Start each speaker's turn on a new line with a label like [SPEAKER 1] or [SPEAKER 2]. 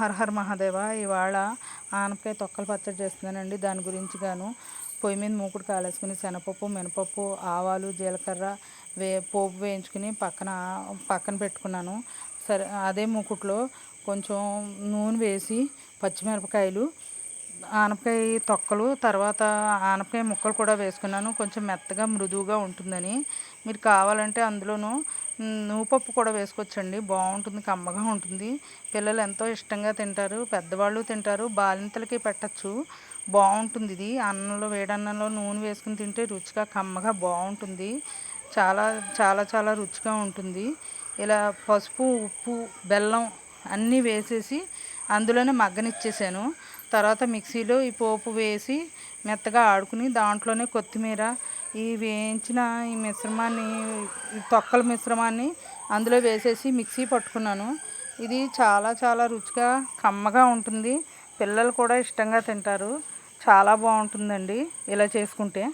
[SPEAKER 1] Her her Mahadeva ఇవాళ ఆనపకాయ తొక్కలు పచ్చడి చేస్తున్నానండి. దాని గురించి గాను పొయ్యి మీద మూకుడు కాలేసుకుని శనపప్పు మినపప్పు ఆవాలు జీలకర్ర వే పోపు వేయించుకుని పక్కన పక్కన పెట్టుకున్నాను. సరే అదే మూకుట్లో కొంచెం నూనె వేసి పచ్చిమిరపకాయలు ఆనపకాయ తొక్కలు తర్వాత ఆనపకాయ ముక్కలు కూడా వేసుకున్నాను. కొంచెం మెత్తగా మృదువుగా ఉంటుందని. మీరు కావాలంటే అందులోనూ నువ్వుపప్పు కూడా వేసుకోవచ్చండి బాగుంటుంది కమ్మగా ఉంటుంది. పిల్లలు ఎంతో ఇష్టంగా తింటారు. పెద్దవాళ్ళు తింటారు. బాలింతలకి పెట్టచ్చు. బాగుంటుంది ఇది. అన్నంలో వేడన్నంలో నూనె వేసుకుని తింటే రుచిగా కమ్మగా బాగుంటుంది. చాలా చాలా చాలా రుచిగా ఉంటుంది. ఇలా పసుపు ఉప్పు బెల్లం అన్నీ వేసేసి అందులోనే మగ్గనిచ్చేసాను. తర్వాత మిక్సీలో ఈ పోపు వేసి మెత్తగా ఆడుకుని దాంట్లోనే కొత్తిమీర ఈ వేయించిన ఈ మిశ్రమాన్ని తొక్కల మిశ్రమాన్ని అందులో వేసేసి మిక్సీ పట్టుకున్నాను. ఇది చాలా చాలా రుచిగా కమ్మగా ఉంటుంది. పిల్లలు కూడా ఇష్టంగా తింటారు. చాలా బాగుంటుందండి ఇలా చేసుకుంటే.